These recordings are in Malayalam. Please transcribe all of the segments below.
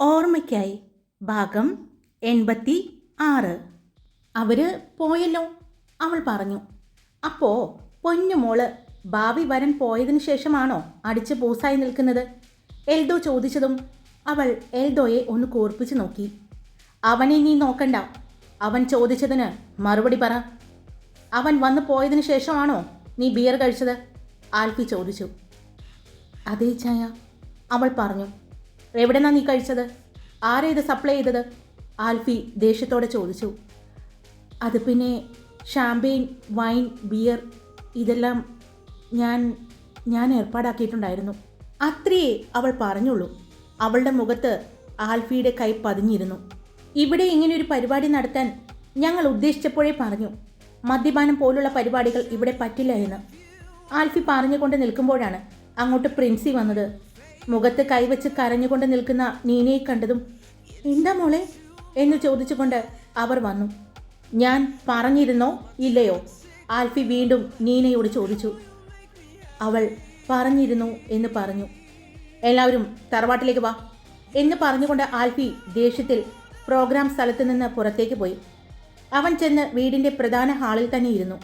ഓർമ്മയ്ക്കായി. ഭാഗം എൺപത്തി ആറ് അവർ പോയല്ലോ. അവൾ പറഞ്ഞു അപ്പോൾ പൊന്നുമോൾ ഭാവി വരൻ പോയതിനു ശേഷമാണോ അടിച്ച് പൂസായി നിൽക്കുന്നത്? എൽദോ ചോദിച്ചതും അവൾ എൽദോയെ ഒന്ന് കൂർപ്പിച്ചു നോക്കി. അവനെ നീ നോക്കണ്ട. അവൻ ചോദിച്ചതിന് മറുപടി പറ. അവൻ വന്നു പോയതിനു ശേഷമാണോ നീ ബിയർ കഴിച്ചത്? ആൽഫി ചോദിച്ചു. അതേ ചായ അവൾ പറഞ്ഞു. എവിടെന്നാ നീ കഴിച്ചത്? ആരെ ഇത് സപ്ലൈ ചെയ്തത്? ആൽഫി ദേഷ്യത്തോടെ ചോദിച്ചു. അത് പിന്നെ ഷാമ്പെയിൻ വൈൻ ബിയർ ഇതെല്ലാം ഞാൻ ഞാൻ ഏർപ്പാടാക്കിയിട്ടുണ്ടായിരുന്നു. അത്രയേ അവൾ പറഞ്ഞുള്ളൂ. അവളുടെ മുഖത്ത് ആൽഫിയുടെ കൈ പതിഞ്ഞിരുന്നു. ഇവിടെ ഇങ്ങനെ ഒരു പരിപാടി നടത്താൻ ഞങ്ങൾ ഉദ്ദേശിച്ചപ്പോഴേ പറഞ്ഞു. മദ്യപാനം പോലുള്ള പരിപാടികൾ ഇവിടെ പറ്റില്ല എന്ന്. ആൽഫി പറഞ്ഞുകൊണ്ട് നിൽക്കുമ്പോഴാണ് അങ്ങോട്ട് പ്രിൻസി വന്നത്. മുഖത്ത് കൈവച്ച് കരഞ്ഞുകൊണ്ട് നിൽക്കുന്ന നീനയെ കണ്ടതും എന്താ മോളെ? എന്ന് ചോദിച്ചുകൊണ്ട് അവർ വന്നു. ഞാൻ പറഞ്ഞിരുന്നോ ഇല്ലയോ? ആൽഫി വീണ്ടും നീനയോട് ചോദിച്ചു. അവൾ പറഞ്ഞിരുന്നു എന്ന് പറഞ്ഞു. എല്ലാവരും തറവാട്ടിലേക്ക് വാ എന്ന് പറഞ്ഞുകൊണ്ട് ആൽഫി ദേഷ്യത്തിൽ പ്രോഗ്രാം സ്ഥലത്ത് നിന്ന് പുറത്തേക്ക് പോയി. അവൻ ചെന്ന് വീടിന്റെ പ്രധാന ഹാളിൽ തന്നെ ഇരുന്നു.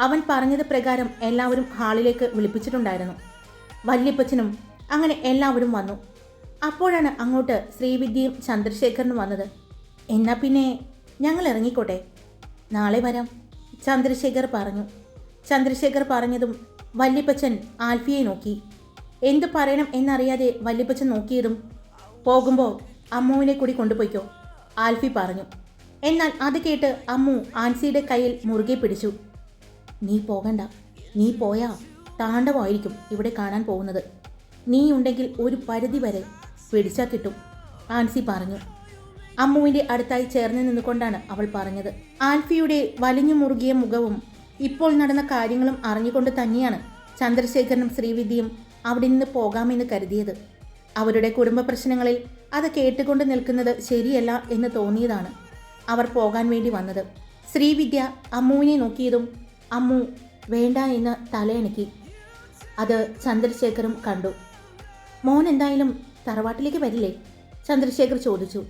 അവൻ പറഞ്ഞത് പ്രകാരം എല്ലാവരും ഹാളിലേക്ക് വിളിപ്പിച്ചിട്ടുണ്ടായിരുന്നു. വല്യപ്പച്ചനും അങ്ങനെ എല്ലാവരും വന്നു. അപ്പോഴാണ് അങ്ങോട്ട് ശ്രീവിദ്യയും ചന്ദ്രശേഖരനും വന്നത്. എന്നാ പിന്നെ ഞങ്ങൾ ഇറങ്ങിക്കോട്ടെ? നാളെ വരാം ചന്ദ്രശേഖർ പറഞ്ഞു. ചന്ദ്രശേഖർ പറഞ്ഞതും വല്യപ്പച്ചൻ ആൽഫിയെ നോക്കി. എന്തു പറയണം എന്നറിയാതെ വല്യപ്പച്ചൻ നോക്കിയതും പോകുമ്പോൾ അമ്മുവിനെ കൂടി കൊണ്ടുപോയിക്കോ ആൽഫി പറഞ്ഞു. എന്നാൽ അത് കേട്ട് അമ്മു ആൻസിയുടെ കയ്യിൽ മുറുകെ പിടിച്ചു. നീ പോകണ്ട നീ പോയാ താണ്ഡവായിരിക്കും ഇവിടെ കാണാൻ പോകുന്നത്. നീ ഉണ്ടെങ്കിൽ ഒരു പരിധി വരെ പിടിച്ചാൽ കിട്ടും ആൻസി പറഞ്ഞു. അമ്മുവിന്റെ അടുത്തായി ചേർന്ന് നിന്നുകൊണ്ടാണ് അവൾ പറഞ്ഞത്. ആൽഫിയുടെ വലിഞ്ഞു മുറുകിയ മുഖവും ഇപ്പോൾ നടന്ന കാര്യങ്ങളും അറിഞ്ഞുകൊണ്ട് തന്നെയാണ് ചന്ദ്രശേഖരനും ശ്രീവിദ്യയും അവിടെ നിന്ന് പോകാമെന്ന് കരുതിയത്. അവരുടെ കുടുംബ പ്രശ്നങ്ങളിൽ അത് കേട്ടുകൊണ്ട് നിൽക്കുന്നത് ശരിയല്ല എന്ന് തോന്നിയതാണ് അവർ പോകാൻ വേണ്ടി വന്നത്. ശ്രീവിദ്യ അമ്മുവിനെ നോക്കിയതും അമ്മു വേണ്ട എന്ന് തലയണക്കി. അത് ചന്ദ്രശേഖരും കണ്ടു. മോൻ എന്തായാലും തറവാട്ടിലേക്ക് വരില്ലേ? ചന്ദ്രശേഖർ ചോദിച്ചു.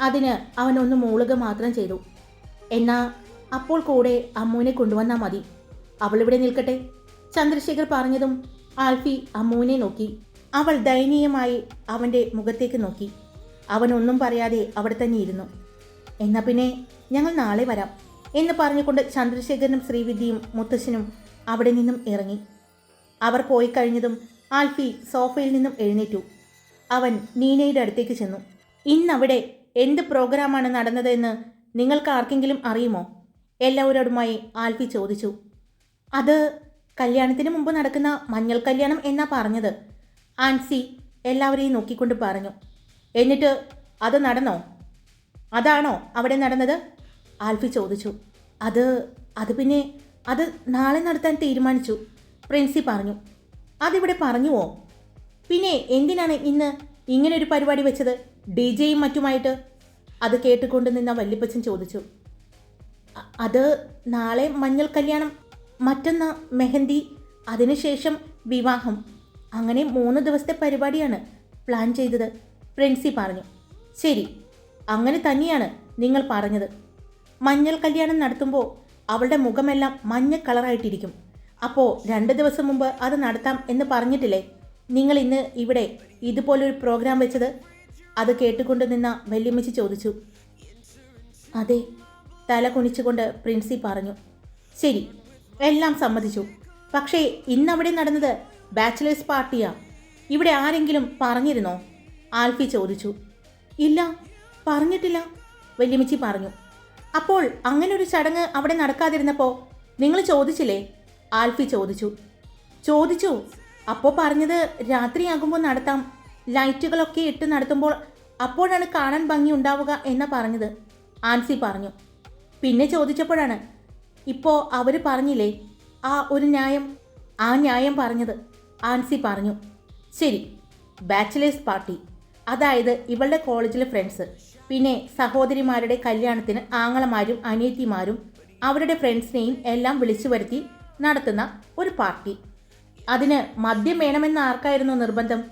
അതിന് അവൻ ഒന്ന് മൂളുക മാത്രം ചെയ്തു. എന്നാ അപ്പോൾ കൂടെ അമ്മുവിനെ കൊണ്ടുവന്നാൽ മതി. അവളിവിടെ നിൽക്കട്ടെ. ചന്ദ്രശേഖർ പറഞ്ഞതും ആൽഫി അമ്മുവിനെ നോക്കി. അവൾ ദയനീയമായി അവന്റെ മുഖത്തേക്ക് നോക്കി. അവൻ ഒന്നും പറയാതെ അവിടെ തന്നെ ഇരുന്നു. എന്നാ പിന്നെ ഞങ്ങൾ നാളെ വരാം എന്ന് പറഞ്ഞുകൊണ്ട് ചന്ദ്രശേഖരനും ശ്രീവിദ്യയും മുത്തശ്ശനും അവിടെ നിന്നും ഇറങ്ങി. അവർ പോയി കഴിഞ്ഞതും ആൽഫി സോഫയിൽ നിന്നും എഴുന്നേറ്റു. അവൻ നീനയുടെ അടുത്തേക്ക് ചെന്നു. ഇന്നവിടെ എന്ത് പ്രോഗ്രാമാണ് നടന്നതെന്ന് നിങ്ങൾക്ക് ആർക്കെങ്കിലും അറിയുമോ? എല്ലാവരോടുമായി ആൽഫി ചോദിച്ചു. അത് കല്യാണത്തിന് മുമ്പ് നടക്കുന്ന മഞ്ഞൾ കല്യാണം എന്നാ പറഞ്ഞത്. ആൻസി എല്ലാവരെയും നോക്കിക്കൊണ്ട് പറഞ്ഞു. എന്നിട്ട് അത് നടന്നോ? അതാണോ അവിടെ നടന്നത്? ആൽഫി ചോദിച്ചു. അത് അത് പിന്നെ അത് നാളെ നടത്താൻ തീരുമാനിച്ചു. പ്രിൻസി പറഞ്ഞു. അതിവിടെ പറഞ്ഞുവോ? പിന്നെ എന്തിനാണ് ഇന്ന് ഇങ്ങനെ ഒരു പരിപാടി വെച്ചത്? ഡി ജെയും മറ്റുമായിട്ട്? അത് കേട്ടുകൊണ്ട് നിന്ന വല്യപ്പച്ചൻ ചോദിച്ചു. "അ- അത് നാളെ മഞ്ഞൾ കല്യാണം മറ്റന്നാ മെഹന്തി അതിനുശേഷം വിവാഹം. അങ്ങനെ മൂന്ന് ദിവസത്തെ പരിപാടിയാണ് പ്ലാൻ ചെയ്തത് പ്രിൻസി പറഞ്ഞു. ശരി അങ്ങനെ തന്നെയാണ് നിങ്ങൾ പറഞ്ഞത്. മഞ്ഞൾ കല്യാണം നടത്തുമ്പോൾ അവളുടെ മുഖമെല്ലാം മഞ്ഞ കളറായിട്ടിരിക്കും. അപ്പോൾ രണ്ട് ദിവസം മുമ്പ് അത് നടത്താം എന്ന് പറഞ്ഞിട്ടില്ലേ? നിങ്ങൾ ഇന്ന് ഇവിടെ ഇതുപോലൊരു പ്രോഗ്രാം വെച്ചത്? അത് കേട്ടുകൊണ്ട് നിന്ന വല്യമ്മച്ചി ചോദിച്ചു. അതെ തല കുണിച്ചുകൊണ്ട് പ്രിൻസി പറഞ്ഞു. ശരി എല്ലാം സമ്മതിച്ചു. പക്ഷേ ഇന്നവിടെ നടന്നത് ബാച്ചിലേഴ്സ് പാർട്ടിയാ ഇവിടെ ആരെങ്കിലും പറഞ്ഞിരുന്നോ? ആൽഫി ചോദിച്ചു. ഇല്ല പറഞ്ഞിട്ടില്ല വല്യമ്മച്ചി പറഞ്ഞു. അപ്പോൾ അങ്ങനെ ഒരു ചടങ്ങ് അവിടെ നടക്കാതിരുന്നപ്പോൾ നിങ്ങൾ ചോദിച്ചില്ലേ? ആൽഫി ചോദിച്ചു. ചോദിച്ചു അപ്പോൾ പറഞ്ഞത് രാത്രിയാകുമ്പോൾ നടത്താം. ലൈറ്റുകളൊക്കെ ഇട്ട് നടത്തുമ്പോൾ അപ്പോഴാണ് കാണാൻ ഭംഗി ഉണ്ടാവുക എന്നാ പറഞ്ഞത്. ആൻസി പറഞ്ഞു. പിന്നെ ചോദിച്ചപ്പോഴാണ് ഇപ്പോൾ അവർ പറഞ്ഞില്ലേ ആ ഒരു ന്യായം ആ ന്യായം പറഞ്ഞത്? ആൻസി പറഞ്ഞു. ശരി ബാച്ചിലേഴ്സ് പാർട്ടി അതായത് ഇവളുടെ കോളേജിലെ ഫ്രണ്ട്സ് പിന്നെ സഹോദരിമാരുടെ കല്യാണത്തിന് ആങ്ങളമാരും അനിയത്തിമാരും അവരുടെ ഫ്രണ്ട്സിനെയും എല്ലാം വിളിച്ചു വരുത്തി നടത്തുന്ന ഒരു പാർട്ടി. അതിന് മദ്യം വേണമെന്ന് ആർക്കായിരുന്നു നിർബന്ധം?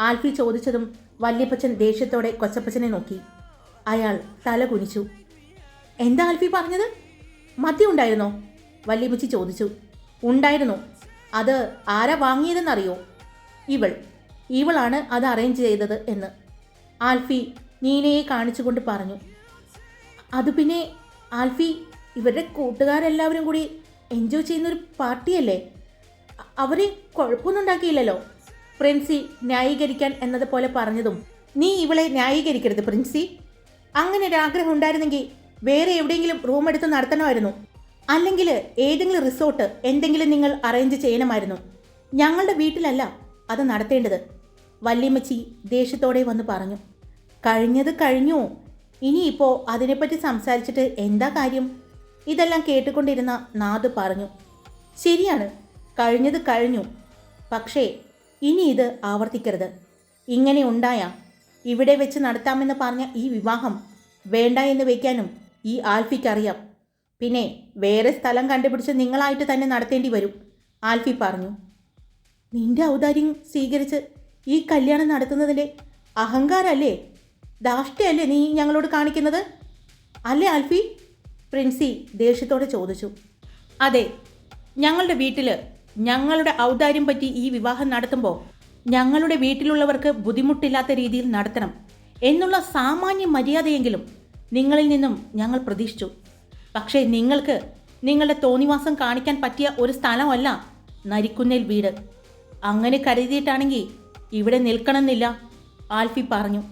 ആൽഫി ചോദിച്ചതും വല്യപ്പച്ചൻ ദേഷ്യത്തോടെ കൊച്ചപ്പച്ചനെ നോക്കി. അയാൾ തല കുനിച്ചു എന്താ ആൽഫി പറഞ്ഞത്? മദ്യം ഉണ്ടായിരുന്നോ? വല്യപ്പച്ചി ചോദിച്ചു. ഉണ്ടായിരുന്നു. അത് ആരാ വാങ്ങിയതെന്നറിയോ? ഇവൾ. ഇവളാണ് അത് അറേഞ്ച് ചെയ്തത് എന്ന്. ആൽഫി നീനയെ കാണിച്ചുകൊണ്ട് പറഞ്ഞു. അത് പിന്നെ ആൽഫി ഇവരുടെ കൂട്ടുകാരെല്ലാവരും കൂടി എൻജോയ് ചെയ്യുന്നൊരു പാർട്ടിയല്ലേ? അവരെ കുഴപ്പമൊന്നും ഉണ്ടാക്കിയില്ലല്ലോ പ്രിൻസി ന്യായീകരിക്കാൻ എന്നതുപോലെ പറഞ്ഞതും നീ ഇവളെ ന്യായീകരിക്കരുത് പ്രിൻസി. അങ്ങനെ ഒരു ആഗ്രഹം ഉണ്ടായിരുന്നെങ്കിൽ വേറെ എവിടെയെങ്കിലും റൂം എടുത്ത് നടത്തണമായിരുന്നു. അല്ലെങ്കിൽ ഏതെങ്കിലും റിസോർട്ട് എന്തെങ്കിലും നിങ്ങൾ അറേഞ്ച് ചെയ്യണമായിരുന്നു. ഞങ്ങളുടെ വീട്ടിലല്ല അത് നടത്തേണ്ടത്. വല്യമ്മച്ചി ദേഷ്യത്തോടെ വന്ന് പറഞ്ഞു കഴിഞ്ഞത് കഴിഞ്ഞു. ഇനിയിപ്പോൾ അതിനെപ്പറ്റി സംസാരിച്ചിട്ട് എന്താ കാര്യം? ഇതെല്ലാം കേട്ടുകൊണ്ടിരുന്ന നാദ് പറഞ്ഞു ശരിയാണ് കഴിഞ്ഞത് കഴിഞ്ഞു. പക്ഷേ ഇനി ഇത് ആവർത്തിക്കരുത്. ഇങ്ങനെ ഉണ്ടായ ഇവിടെ വെച്ച് നടത്താമെന്ന് പറഞ്ഞ ഈ വിവാഹം വേണ്ട എന്ന് വയ്ക്കാനും ഈ ആൽഫിക്കറിയാം പിന്നെ വേറെ സ്ഥലം കണ്ടുപിടിച്ച് നിങ്ങളായിട്ട് തന്നെ നടത്തേണ്ടി വരും ആൽഫി പറഞ്ഞു. നിന്റെ ഔദാര്യം സ്വീകരിച്ച് ഈ കല്യാണം നടത്തുന്നതിന്റെ അഹങ്കാരമല്ലേ ധാഷ്ടയല്ലേ നീ ഞങ്ങളോട് കാണിക്കുന്നത്? അല്ലേ ആൽഫി? പ്രിൻസി ദേഷ്യത്തോടെ ചോദിച്ചു. അതെ ഞങ്ങളുടെ വീട്ടിൽ ഞങ്ങളുടെ ഔദാര്യം പറ്റി ഈ വിവാഹം നടത്തുമ്പോൾ ഞങ്ങളുടെ വീട്ടിലുള്ളവർക്ക് ബുദ്ധിമുട്ടില്ലാത്ത രീതിയിൽ നടത്തണം എന്നുള്ള സാമാന്യ മര്യാദയെങ്കിലും നിങ്ങളിൽ നിന്നും ഞങ്ങൾ പ്രതീക്ഷിച്ചു. പക്ഷേ നിങ്ങൾക്ക് നിങ്ങളുടെ തോന്നിവാസം കാണിക്കാൻ പറ്റിയ ഒരു സ്ഥലമല്ല നരിക്കുന്നേൽ വീട്. അങ്ങനെ കരുതിയിട്ടാണെങ്കിൽ ഇവിടെ നിൽക്കണമെന്നില്ല ആൽഫി പറഞ്ഞു.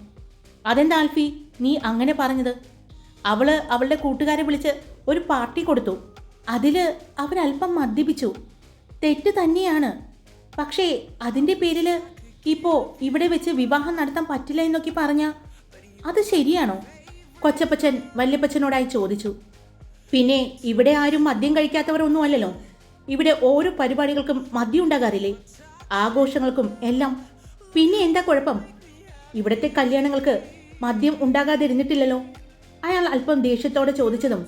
അതെന്താ ആൽഫി? നീ അങ്ങനെ പറഞ്ഞത്? അവൾ അവളുടെ കൂട്ടുകാരെ വിളിച്ച് ഒരു പാർട്ടി കൊടുത്തു. അതിൽ അവരല്പം മദ്യപിച്ചു. തെറ്റ് തന്നെയാണ്. പക്ഷേ അതിന്റെ പേരിൽ ഇപ്പോൾ ഇവിടെ വെച്ച് വിവാഹം നടത്താൻ പറ്റില്ല എന്നൊക്കെ പറഞ്ഞ അത് ശരിയാണോ? കൊച്ചപ്പച്ചൻ വല്യപ്പച്ചനോടായി ചോദിച്ചു. പിന്നെ ഇവിടെ ആരും മദ്യം കഴിക്കാത്തവർ ഒന്നും അല്ലല്ലോ. ഇവിടെ ഓരോ പരിപാടികൾക്കും മദ്യം ഉണ്ടാകാറില്ലേ? ആഘോഷങ്ങൾക്കും എല്ലാം. പിന്നെ എന്താ കുഴപ്പം? ഇവിടുത്തെ കല്യാണങ്ങൾക്ക് മദ്യം ഉണ്ടാകാതിരുന്നിട്ടില്ലല്ലോ. അയാൾ അല്പം ദേഷ്യത്തോടെ ചോദിച്ചതും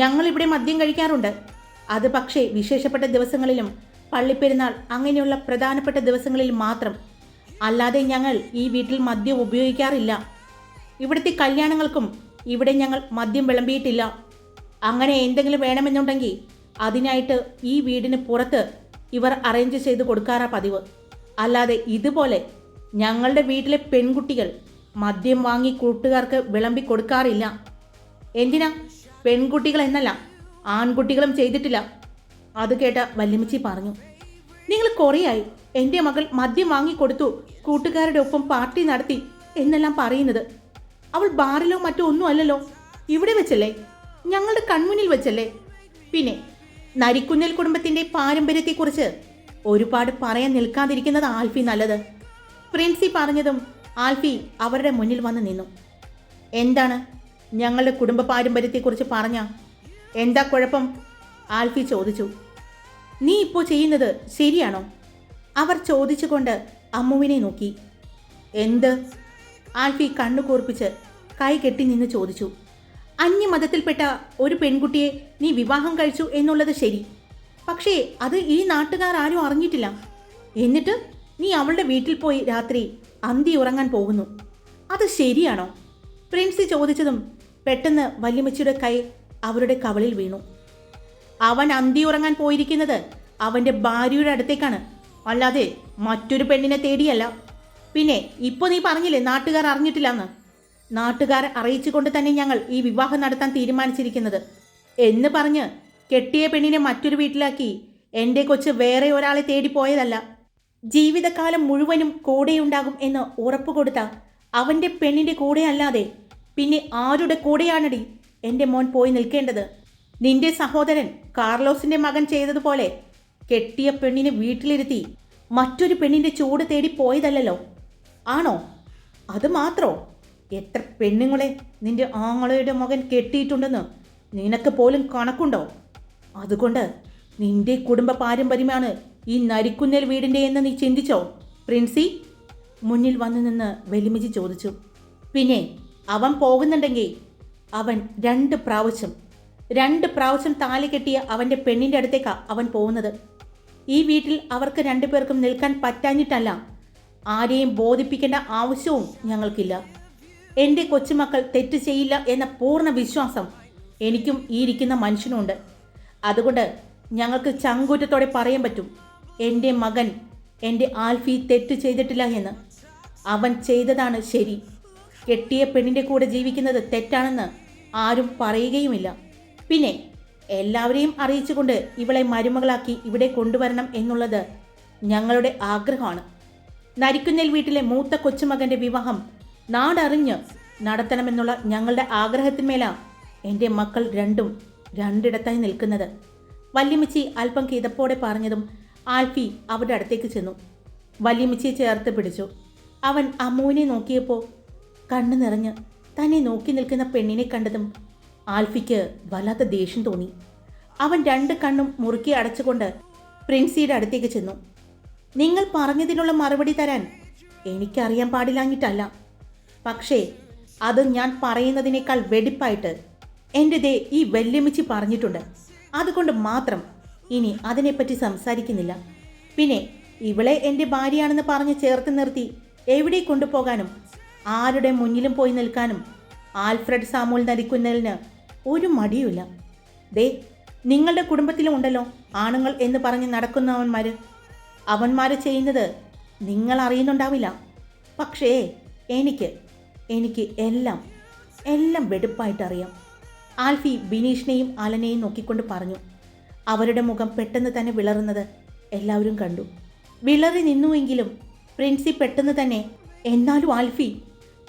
ഞങ്ങൾ ഇവിടെ മദ്യം കഴിക്കാറുണ്ട്. അത് പക്ഷേ വിശേഷപ്പെട്ട ദിവസങ്ങളിലും പള്ളിപ്പെരുന്നാൾ അങ്ങനെയുള്ള പ്രധാനപ്പെട്ട ദിവസങ്ങളിൽ മാത്രം. അല്ലാതെ ഞങ്ങൾ ഈ വീട്ടിൽ മദ്യം ഉപയോഗിക്കാറില്ല. ഇവിടുത്തെ കല്യാണങ്ങൾക്കും ഇവിടെ ഞങ്ങൾ മദ്യം വിളമ്പിയിട്ടില്ല. അങ്ങനെ എന്തെങ്കിലും വേണമെന്നുണ്ടെങ്കിൽ അതിനായിട്ട് ഈ വീടിന് പുറത്ത് ഇവർ അറേഞ്ച് ചെയ്ത് കൊടുക്കാറാ പതിവ്. അല്ലാതെ ഇതുപോലെ ഞങ്ങളുടെ വീട്ടിലെ പെൺകുട്ടികൾ മദ്യം വാങ്ങി കൂട്ടുകാർക്ക് വിളമ്പി കൊടുക്കാറില്ല. എന്തിനാ? പെൺകുട്ടികൾ എന്നല്ല ആൺകുട്ടികളും ചെയ്തിട്ടില്ല. അത് കേട്ട വല്യമ്മച്ചി പറഞ്ഞു. നിങ്ങൾ കുറേയായി. എന്റെ മകൾ മദ്യം വാങ്ങിക്കൊടുത്തു കൂട്ടുകാരുടെ ഒപ്പം പാർട്ടി നടത്തി എന്നെല്ലാം പറയുന്നത്. അവൾ ബാറിലോ മറ്റോ ഒന്നും അല്ലല്ലോ. ഇവിടെ വെച്ചല്ലേ? ഞങ്ങളുടെ കൺമുന്നിൽ വെച്ചല്ലേ? പിന്നെ നരിക്കുന്നൽ കുടുംബത്തിന്റെ പാരമ്പര്യത്തെക്കുറിച്ച് ഒരുപാട് പറയാൻ നിൽക്കാതിരിക്കുന്നത് ആൽഫി നല്ലത്. പ്രിൻസി പറഞ്ഞതും ആൽഫി അവരുടെ മുന്നിൽ വന്ന് നിന്നു. എന്താണ് ഞങ്ങളുടെ കുടുംബ പാരമ്പര്യത്തെക്കുറിച്ച് പറഞ്ഞ? എന്താ കുഴപ്പം? ആൽഫി ചോദിച്ചു. നീ ഇപ്പോൾ ചെയ്യുന്നത് ശരിയാണോ? അവർ ചോദിച്ചുകൊണ്ട് അമ്മുവിനെ നോക്കി. എന്ത്? ആൽഫി കണ്ണു കൂർപ്പിച്ച് കൈ കെട്ടി നിന്ന് ചോദിച്ചു. അന്യമതത്തിൽപ്പെട്ട ഒരു പെൺകുട്ടിയെ നീ വിവാഹം കഴിച്ചു എന്നുള്ളത് ശരി. പക്ഷേ അത് ഈ നാട്ടുകാർ ആരും അറിഞ്ഞിട്ടില്ല. എന്നിട്ട് നീ അവളുടെ വീട്ടിൽ പോയി രാത്രി അന്തി ഉറങ്ങാൻ പോകുന്നു. അത് ശരിയാണോ? പ്രിൻസി ചോദിച്ചതും പെട്ടെന്ന് വല്യമ്മച്ചിയുടെ കൈ അവരുടെ കവളിൽ വീണു. അവൻ അന്തി ഉറങ്ങാൻ പോയിരിക്കുന്നത് അവന്റെ ഭാര്യയുടെ അടുത്തേക്കാണ്. അല്ലാതെ മറ്റൊരു പെണ്ണിനെ തേടിയല്ല. പിന്നെ ഇപ്പൊ നീ പറഞ്ഞില്ലേ നാട്ടുകാർ അറിഞ്ഞിട്ടില്ലെന്ന്? നാട്ടുകാരെ അറിയിച്ചുകൊണ്ട് തന്നെ ഞങ്ങൾ ഈ വിവാഹം നടത്താൻ തീരുമാനിച്ചിരിക്കുന്നത്. എന്ന് പറഞ്ഞ് കെട്ടിയ പെണ്ണിനെ മറ്റൊരു വീട്ടിലാക്കി എന്റെ കൊച്ച് വേറെ ഒരാളെ തേടി പോയതല്ല. ജീവിതകാലം മുഴുവനും കൂടെയുണ്ടാകും എന്ന് ഉറപ്പ് കൊടുത്ത അവന്റെ പെണ്ണിന്റെ കൂടെ അല്ലാതെ പിന്നെ ആരുടെ കൂടെയാണടി എന്റെ മോൻ പോയി നിൽക്കേണ്ടത്? നിന്റെ സഹോദരൻ കാർലോസിന്റെ മകൻ ചെയ്തതുപോലെ കെട്ടിയ പെണ്ണിനെ വീട്ടിലിരുത്തി മറ്റൊരു പെണ്ണിന്റെ ചൂട് തേടി പോയതല്ലല്ലോ. ആണോ? അത് മാത്രോ? എത്ര പെണ്ണുങ്ങളെ നിന്റെ ആങ്ങളയുടെ മകൻ കെട്ടിയിട്ടുണ്ടെന്ന് നിനക്ക് പോലും കണക്കുണ്ടോ? അതുകൊണ്ട് നിന്റെ കുടുംബ പാരമ്പര്യമാണ് ഈ നരിക്കുന്നേൽ വീടിന്റെ എന്ന് നീ ചിന്തിച്ചോ? പ്രിൻസി മുന്നിൽ വന്നു നിന്ന് വെലിമിജി ചോദിച്ചു. പിന്നെ അവൻ പോകുന്നുണ്ടെങ്കിൽ അവൻ രണ്ട് പ്രാവശ്യം രണ്ട് പ്രാവശ്യം താലി കെട്ടിയ അവന്റെ പെണ്ണിന്റെ അടുത്തേക്കാ അവൻ പോകുന്നത്. ഈ വീട്ടിൽ അവർക്ക് രണ്ടുപേർക്കും നിൽക്കാൻ പറ്റാഞ്ഞിട്ടല്ല ആരെയും ബോധിപ്പിക്കേണ്ട ആവശ്യവും ഞങ്ങൾക്കില്ല. എന്റെ കൊച്ചുമക്കൾ തെറ്റ് ചെയ്യില്ല എന്ന പൂർണ വിശ്വാസം എനിക്കും ഈ ഇരിക്കുന്ന മനുഷ്യനുണ്ട് അതുകൊണ്ട് ഞങ്ങൾക്ക് ചങ്കൂറ്റത്തോടെ പറയാൻ പറ്റും. എന്റെ മകൻ എന്റെ ആൽഫി തെറ്റ് ചെയ്തിട്ടില്ല എന്ന്. അവൻ ചെയ്തതാണ് ശരി. കെട്ടിയ പെണ്ണിന്റെ കൂടെ ജീവിക്കുന്നത് തെറ്റാണെന്ന് ആരും പറയുകയുമില്ല. പിന്നെ എല്ലാവരെയും അറിയിച്ചുകൊണ്ട് ഇവളെ മരുമകളാക്കി ഇവിടെ കൊണ്ടുവരണം എന്നുള്ളത് ഞങ്ങളുടെ ആഗ്രഹമാണ്. നരിക്കുന്നേൽ വീട്ടിലെ മൂത്ത കൊച്ചുമകന്റെ വിവാഹം നാടറിഞ്ഞ് നടത്തണമെന്നുള്ള ഞങ്ങളുടെ ആഗ്രഹത്തിന്മേലാണ് എന്റെ മക്കൾ രണ്ടും രണ്ടിടത്തായി നിൽക്കുന്നത്. വല്യമ്മച്ചി അല്പം കിതപ്പോടെ പറഞ്ഞതും ആൽഫി അവരുടെ അടുത്തേക്ക് ചെന്നു. വല്യമ്മച്ചിയെ ചേർത്ത് പിടിച്ചു. അവൻ അമ്മുവിനെ നോക്കിയപ്പോൾ കണ്ണു നിറഞ്ഞ് തന്നെ നോക്കി നിൽക്കുന്ന പെണ്ണിനെ കണ്ടതും ആൽഫിക്ക് വല്ലാത്ത ദേഷ്യം തോന്നി. അവൻ രണ്ട് കണ്ണും മുറുക്കി അടച്ചുകൊണ്ട് പ്രിൻസിയുടെ അടുത്തേക്ക് ചെന്നു. നിങ്ങൾ പറഞ്ഞതിനുള്ള മറുപടി തരാൻ എനിക്കറിയാൻ പാടില്ലാഞ്ഞിട്ടല്ല. പക്ഷേ അത് ഞാൻ പറയുന്നതിനേക്കാൾ വെടിപ്പായിട്ട് എന്റെ ദേ ഈ വെല്ലുമിച്ചി പറഞ്ഞിട്ടുണ്ട്. അതുകൊണ്ട് മാത്രം ഇനി അതിനെപ്പറ്റി സംസാരിക്കുന്നില്ല. പിന്നെ ഇവളെ എന്റെ ഭാര്യയാണെന്ന് പറഞ്ഞ് ചേർത്ത് നിർത്തി എവിടെ കൊണ്ടുപോകാനും ആരുടെ മുന്നിലും പോയി നിൽക്കാനും ആൽഫ്രഡ് സാമൂൽ നരിക്കുന്നലിന് ഒരു മടിയുമില്ല. ദേ നിങ്ങളുടെ കുടുംബത്തിലും ഉണ്ടല്ലോ ആണുങ്ങൾ എന്ന് പറഞ്ഞ് നടക്കുന്നവന്മാർ അവന്മാർ ചെയ്യുന്നത് നിങ്ങൾ അറിയുന്നുണ്ടാവില്ല. പക്ഷേ എനിക്ക് എനിക്ക് എല്ലാം എല്ലാം വെടുപ്പായിട്ടറിയാം. ആൽഫി ബിനീഷിനെയും അലനെയും നോക്കിക്കൊണ്ട് പറഞ്ഞു. അവരുടെ മുഖം പെട്ടെന്ന് തന്നെ വിളറുന്നത് എല്ലാവരും കണ്ടു. വിളറി നിന്നുവെങ്കിലും പ്രിൻസി പെട്ടെന്ന് തന്നെ എന്നാലും ആൽഫി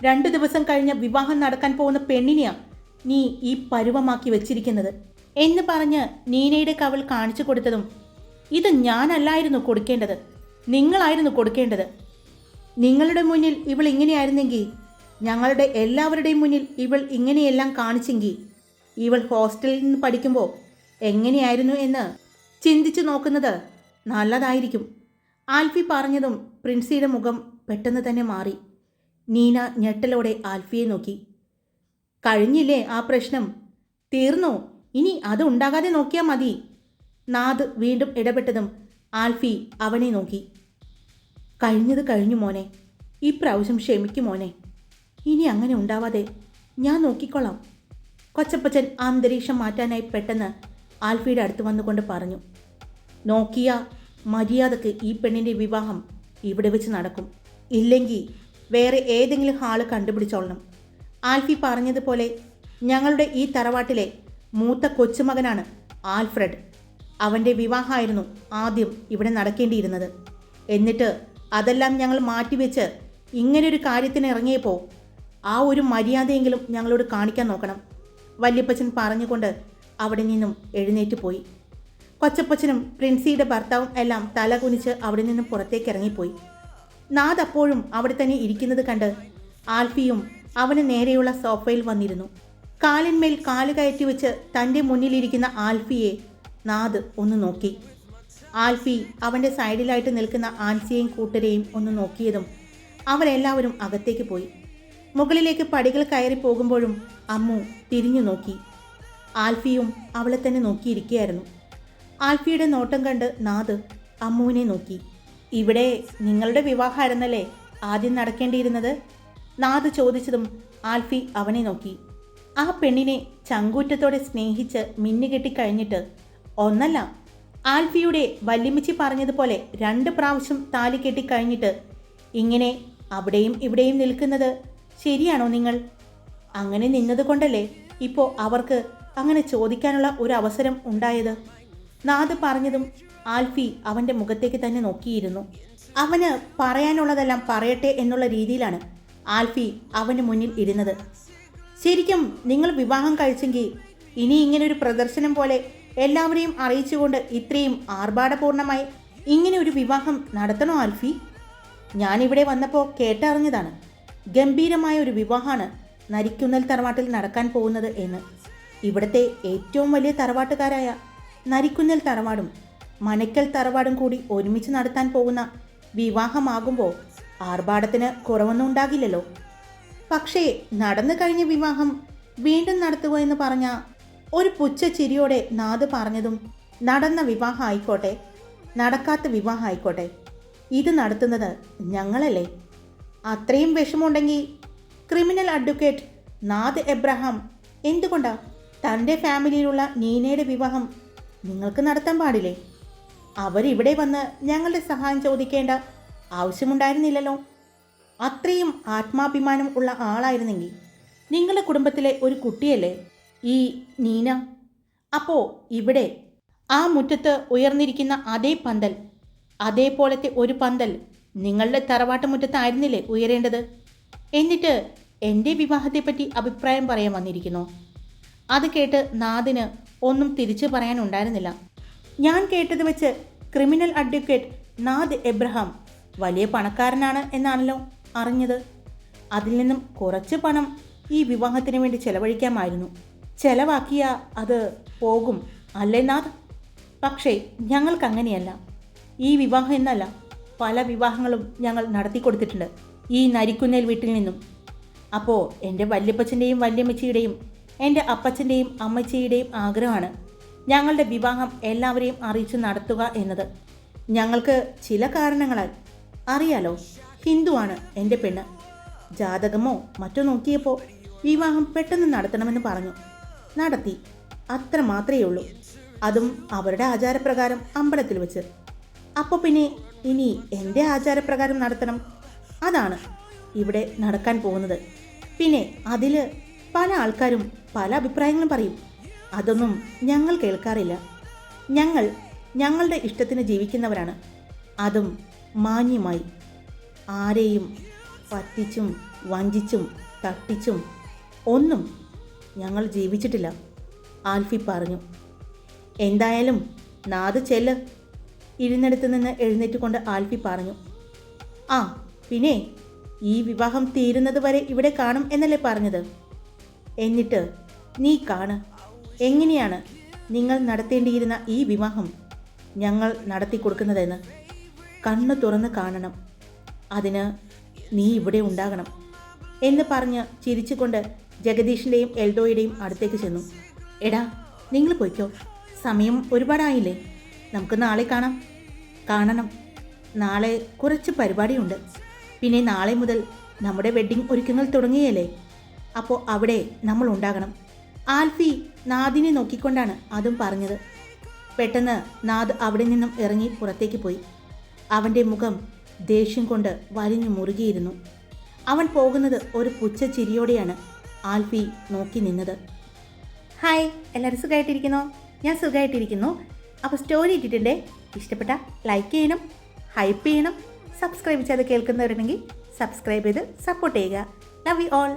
രണ്ടു ദിവസം കഴിഞ്ഞ വിവാഹം നടക്കാൻ പോകുന്ന പെണ്ണിനെയാ നീ ഈ പരുവമാക്കി വെച്ചിരിക്കുന്നത്. എന്ന് പറഞ്ഞ് നീനയുടെ കവൾ കാണിച്ചു കൊടുത്തതും ഇത് ഞാനല്ലായിരുന്നു കൊടുക്കേണ്ടത്. നിങ്ങളായിരുന്നു കൊടുക്കേണ്ടത്. നിങ്ങളുടെ മുന്നിൽ ഇവൾ ഇങ്ങനെയായിരുന്നെങ്കിൽ ഞങ്ങളുടെ എല്ലാവരുടെയും മുന്നിൽ ഇവൾ ഇങ്ങനെയെല്ലാം കാണിച്ചെങ്കിൽ ഇവൾ ഹോസ്റ്റലിൽ നിന്ന് പഠിക്കുമ്പോൾ എങ്ങനെയായിരുന്നു എന്ന് ചിന്തിച്ചു നോക്കുന്നത് നല്ലതായിരിക്കും. ആൽഫി പറഞ്ഞതും പ്രിൻസിയുടെ മുഖം പെട്ടെന്ന് തന്നെ മാറി. നീന ഞെട്ടലോടെ ആൽഫിയെ നോക്കി. കഴിഞ്ഞില്ലേ ആ പ്രശ്നം? തീർന്നോ? ഇനി അത് ഉണ്ടാകാതെ നോക്കിയാൽ മതി. നാദ് വീണ്ടും ഇടപെട്ടതും ആൽഫി അവനെ നോക്കി. കഴിഞ്ഞത് കഴിഞ്ഞു മോനെ. ഈ പ്രാവശ്യം ക്ഷമിക്കും മോനെ. ഇനി അങ്ങനെ ഉണ്ടാവാതെ ഞാൻ നോക്കിക്കോളാം. കൊച്ചപ്പച്ചൻ അന്തരീക്ഷം മാറ്റാനായി പെട്ടെന്ന് ആൽഫിയുടെ അടുത്ത് വന്നുകൊണ്ട് പറഞ്ഞു നോക്കിയ മര്യാദയ്ക്ക് ഈ പെണ്ണിന്റെ വിവാഹം ഇവിടെ വെച്ച് നടക്കും. ഇല്ലെങ്കിൽ വേറെ ഏതെങ്കിലും ഹാൾ കണ്ടുപിടിച്ചോളണം. ആൽഫി പറഞ്ഞതുപോലെ ഞങ്ങളുടെ ഈ തറവാട്ടിലെ മൂത്ത കൊച്ചുമകനാണ് ആൽഫ്രഡ്. അവന്റെ വിവാഹമായിരുന്നു ആദ്യം ഇവിടെ നടക്കേണ്ടിയിരുന്നത്. എന്നിട്ട് അതെല്ലാം ഞങ്ങൾ മാറ്റിവെച്ച് ഇങ്ങനൊരു കാര്യത്തിന് ഇറങ്ങിയപ്പോൾ ആ ഒരു മര്യാദയെങ്കിലും ഞങ്ങളോട് കാണിക്കാൻ നോക്കണം. വല്യപ്പച്ചൻ പറഞ്ഞുകൊണ്ട് അവിടെ നിന്നും എഴുന്നേറ്റ് പോയി. കൊച്ചപ്പച്ചനും പ്രിൻസിയുടെ ഭർത്താവും എല്ലാം തല കുനിച്ച് അവിടെ നിന്നും പുറത്തേക്ക് ഇറങ്ങിപ്പോയി. നാദ് അപ്പോഴും അവിടെ തന്നെ ഇരിക്കുന്നത് കണ്ട് ആൽഫിയും അവന് നേരെയുള്ള സോഫയിൽ വന്നിരുന്നു. കാലിന്മേൽ കാൽ കയറ്റി വെച്ച് തന്റെ മുന്നിലിരിക്കുന്ന ആൽഫിയെ നാദ് ഒന്ന് നോക്കി. ആൽഫി അവന്റെ സൈഡിലായിട്ട് നിൽക്കുന്ന ആൻസിയെയും കൂട്ടരെയും ഒന്ന് നോക്കിയതും അവരെല്ലാവരും അകത്തേക്ക് പോയി. മുകളിലേക്ക് പടികൾ കയറി പോകുമ്പോഴും അമ്മു തിരിഞ്ഞു നോക്കി. ആൽഫിയും അവളെ തന്നെ നോക്കിയിരിക്കുകയായിരുന്നു. ആൽഫിയുടെ നോട്ടം കണ്ട് നാദ് അമ്മുവിനെ നോക്കി. ഇവിടെ നിങ്ങളുടെ വിവാഹമായിരുന്നല്ലേ ആദ്യം നടക്കേണ്ടിയിരുന്നത്? നാദ് ചോദിച്ചതും ആൽഫി അവനെ നോക്കി. ആ പെണ്ണിനെ ചങ്കൂറ്റത്തോടെ സ്നേഹിച്ച് മിന്നുകെട്ടി കഴിഞ്ഞിട്ട് ഒന്നല്ല ആൽഫിയുടെ വല്യമ്മച്ചി പറഞ്ഞതുപോലെ രണ്ട് പ്രാവശ്യം താലി കെട്ടിക്കഴിഞ്ഞിട്ട് ഇങ്ങനെ അവിടെയും ഇവിടെയും നിൽക്കുന്നത് ശരിയാണോ നിങ്ങൾ? അങ്ങനെ നിന്നതുകൊണ്ടല്ലേ ഇപ്പോൾ അവർക്ക് അങ്ങനെ ചോദിക്കാനുള്ള ഒരു അവസരം ഉണ്ടായത്? നാദ് പറഞ്ഞതും ആൽഫി അവന്റെ മുഖത്തേക്ക് തന്നെ നോക്കിയിരുന്നു. അവന് പറയാനുള്ളതെല്ലാം പറയട്ടെ എന്നുള്ള രീതിയിലാണ് ആൽഫി അവന് മുന്നിൽ ഇരുന്നത്. ശരിക്കും നിങ്ങൾ വിവാഹം കഴിച്ചെങ്കിൽ ഇനി ഇങ്ങനൊരു പ്രദർശനം പോലെ എല്ലാവരെയും അറിയിച്ചുകൊണ്ട് ഇത്രയും ആർഭാടപൂർണമായി ഇങ്ങനെ ഒരു വിവാഹം നടത്തണോ ആൽഫി? ഞാനിവിടെ വന്നപ്പോൾ കേട്ടറിഞ്ഞതാണ്. ഗംഭീരമായ ഒരു വിവാഹമാണ് നരിക്കുന്നൽ തറവാട്ടിൽ നടക്കാൻ പോകുന്നത് എന്ന്. ഇവിടുത്തെ ഏറ്റവും വലിയ തറവാട്ടുകാരായ നരിക്കുന്നൽ തറവാടും മനക്കൽ തറവാടും കൂടി ഒരുമിച്ച് നടത്താൻ പോകുന്ന വിവാഹമാകുമ്പോൾ ആർഭാടത്തിന് കുറവൊന്നും ഉണ്ടാകില്ലല്ലോ. പക്ഷേ നടന്നു കഴിഞ്ഞ വിവാഹം വീണ്ടും നടത്തുക എന്ന് പറഞ്ഞ ഒരു പുച്ഛ ചിരിയോടെ നാത് പറഞ്ഞതും നടന്ന വിവാഹം ആയിക്കോട്ടെ നടക്കാത്ത വിവാഹം ആയിക്കോട്ടെ ഇത് നടത്തുന്നത് ഞങ്ങളല്ലേ? അത്രയും വിഷമമുണ്ടെങ്കിൽ ക്രിമിനൽ അഡ്വക്കേറ്റ് നാദ് എബ്രഹാം എന്തുകൊണ്ടാ തന്റെ ഫാമിലിയിലുള്ള നീനയുടെ വിവാഹം നിങ്ങൾക്ക് നടത്താൻ പാടില്ലേ? അവരിവിടെ വന്ന് ഞങ്ങളുടെ സഹായം ചോദിക്കേണ്ട ആവശ്യമുണ്ടായിരുന്നില്ലല്ലോ. അത്രയും ആത്മാഭിമാനം ഉള്ള ആളായിരുന്നെങ്കിൽ നിങ്ങളുടെ കുടുംബത്തിലെ ഒരു കുട്ടിയല്ലേ ഈ നീന? അപ്പോൾ ഇവിടെ ആ മുറ്റത്ത് ഉയർന്നിരിക്കുന്ന അതേ പന്തൽ അതേപോലത്തെ ഒരു പന്തൽ നിങ്ങളുടെ തറവാട്ട് മുറ്റത്തായിരുന്നില്ലേ ഉയരേണ്ടത്? എന്നിട്ട് എന്റെ വിവാഹത്തെപ്പറ്റി അഭിപ്രായം പറയാൻ വന്നിരിക്കുന്നു. അത് കേട്ട് നാദിന് ഒന്നും തിരിച്ചു പറയാനുണ്ടായിരുന്നില്ല. ഞാൻ കേട്ടത് വെച്ച് ക്രിമിനൽ അഡ്വക്കേറ്റ് നാദ് എബ്രഹാം വലിയ പണക്കാരനാണ് എന്നാണല്ലോ അറിഞ്ഞത്. അതിൽ നിന്നും കുറച്ച് പണം ഈ വിവാഹത്തിന് വേണ്ടി ചെലവഴിക്കാമായിരുന്നു. ചെലവാക്കിയ അത് പോകും അല്ലേ നാഥ് പക്ഷേ ഞങ്ങൾക്കങ്ങനെയല്ല. ഈ വിവാഹം എന്നല്ല പല വിവാഹങ്ങളും ഞങ്ങൾ നടത്തി കൊടുത്തിട്ടുണ്ട് ഈ നരിക്കുന്നേൽ വീട്ടിൽ നിന്നും. അപ്പോൾ എന്റെ വല്യപ്പച്ചന്റെയും വല്യമ്മച്ചിയുടെയും എന്റെ അപ്പച്ചന്റെയും അമ്മച്ചിയുടെയും ആഗ്രഹമാണ് ഞങ്ങളുടെ വിവാഹം എല്ലാവരെയും അറിയിച്ച് നടത്തുക എന്നത്. ഞങ്ങൾക്ക് ചില കാരണങ്ങളാൽ അറിയാലോ ഹിന്ദുവാണ് എന്റെ പെണ്ണ്. ജാതകമോ മറ്റോ നോക്കിയപ്പോൾ വിവാഹം പെട്ടെന്ന് നടത്തണമെന്ന് പറഞ്ഞു. നടത്തി. അത്ര മാത്രമേ ഉള്ളൂ. അതും അവരുടെ ആചാരപ്രകാരം അമ്പലത്തിൽ വെച്ച്. അപ്പോൾ പിന്നെ ഇനി എന്റെ ആചാരപ്രകാരം നടത്തണം? അതാണ് ഇവിടെ നടക്കാൻ പോകുന്നത്. പിന്നെ അതിൽ പല ആൾക്കാരും പല അഭിപ്രായങ്ങളും പറയും. അതൊന്നും ഞങ്ങൾ കേൾക്കാറില്ല. ഞങ്ങൾ ഞങ്ങളുടെ ഇഷ്ടത്തിന് ജീവിക്കുന്നവരാണ്. അതും മാന്യമായി. ആരെയും പറ്റിച്ചും വഞ്ചിച്ചും തട്ടിച്ചും ഒന്നും ഞങ്ങൾ ജീവിച്ചിട്ടില്ല. ആൽഫി പറഞ്ഞു. എന്തായാലും നാത് ചെല്ല്. ഇരുന്നിടത്ത് നിന്ന് എഴുന്നേറ്റുകൊണ്ട് ആൽഫി പറഞ്ഞു. ആ പിന്നെ ഈ വിവാഹം തീരുന്നത് വരെ ഇവിടെ കാണും എന്നല്ലേ പറഞ്ഞത്? എന്നിട്ട് നീ കാണ്. എങ്ങനെയാണ് നിങ്ങൾ നടത്തേണ്ടിയിരുന്ന ഈ വിവാഹം ഞങ്ങൾ നടത്തി കൊടുക്കുന്നതെന്ന്? കണ്ണു തുറന്ന് കാണണം. അതിന് നീ ഇവിടെ ഉണ്ടാകണം എന്ന് പറഞ്ഞ് ചിരിച്ചുകൊണ്ട് ജഗദീഷിന്റെയും എൽദോയുടെയും അടുത്തേക്ക് ചെന്നു. എടാ നിങ്ങൾ പോയിക്കോ. സമയം ഒരുപാടായില്ലേ. നമുക്ക് നാളെ കാണാം. കാണണം. നാളെ കുറച്ച് പരിപാടിയുണ്ട്. പിന്നെ നാളെ മുതൽ നമ്മുടെ വെഡ്ഡിംഗ് ഒരുക്കങ്ങൾ തുടങ്ങിയല്ലേ? അപ്പോൾ അവിടെ നമ്മൾ ഉണ്ടാകണം ആൽഫി നാദിനെ നോക്കിക്കൊണ്ടാണ് അതും പറഞ്ഞത്. പെട്ടെന്ന് നാദ് അവിടെ നിന്നും ഇറങ്ങി പുറത്തേക്ക് പോയി. അവന്റെ മുഖം ദേഷ്യം കൊണ്ട് വലിഞ്ഞു മുറുകിയിരുന്നു. അവൻ പോകുന്നത് ഒരു പുച്ഛ ചിരിയോടെയാണ് ആൽഫി നോക്കി നിന്നത്. ഹായ് എല്ലാവരും സുഖമായിട്ടിരിക്കുന്നോ ഞാൻ സുഖമായിട്ടിരിക്കുന്നു അപ്പോൾ സ്റ്റോറി ഇട്ടിട്ടുണ്ടേ. ഇഷ്ടപ്പെട്ട ലൈക്ക് ചെയ്യണം ഹൈപ്പ് ചെയ്യണം സബ്സ്ക്രൈബ് ചെയ്ത് കേൾക്കുന്നവരുണ്ടെങ്കിൽ സബ്സ്ക്രൈബ് ചെയ്ത് സപ്പോർട്ട് ചെയ്യുക. Love you all